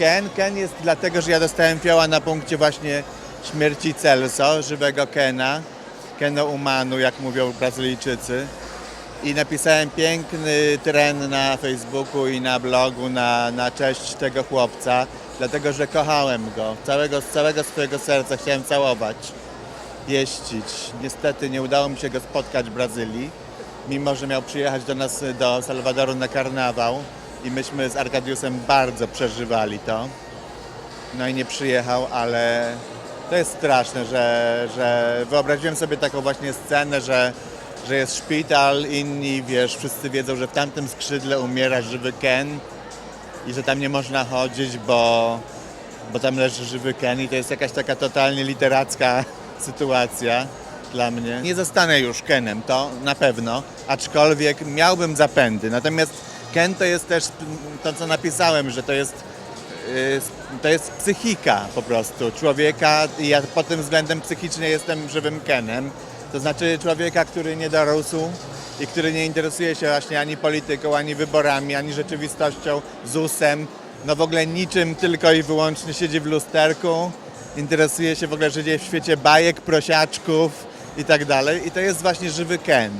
Ken? Ken jest dlatego, że ja dostałem fioła na punkcie właśnie śmierci Celso, żywego Kena. Keno Umanu, jak mówią Brazylijczycy. I napisałem piękny tren na Facebooku i na blogu na, na cześć tego chłopca, dlatego że kochałem go. Całego, z całego swojego serca chciałem całować, pieścić. Niestety nie udało mi się go spotkać w Brazylii, mimo że miał przyjechać do nas do Salwadoru na karnawał i myśmy z Arkadiusem bardzo przeżywali to. No i nie przyjechał, ale to jest straszne, że, że wyobraziłem sobie taką właśnie scenę, że, że jest szpital, inni, wiesz, wszyscy wiedzą, że w tamtym skrzydle umiera żywy Ken i że tam nie można chodzić, bo, bo tam leży żywy Ken i to jest jakaś taka totalnie literacka sytuacja dla mnie. Nie zostanę już Kenem, to na pewno, aczkolwiek miałbym zapędy. Natomiast Ken to jest też to, co napisałem, że to jest y, to jest psychika po prostu człowieka i ja pod tym względem psychicznie jestem żywym Kenem. To znaczy człowieka, który nie dorósł i który nie interesuje się właśnie ani polityką, ani wyborami, ani rzeczywistością, ZUS-em, no w ogóle niczym, tylko i wyłącznie siedzi w lusterku, interesuje się w ogóle, że dzieje w świecie bajek, prosiaczków i tak dalej. I to jest właśnie żywy Ken.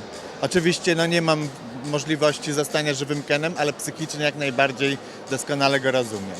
Oczywiście no nie mam możliwości zostania żywym Kenem, ale psychicznie jak najbardziej doskonale go rozumiem.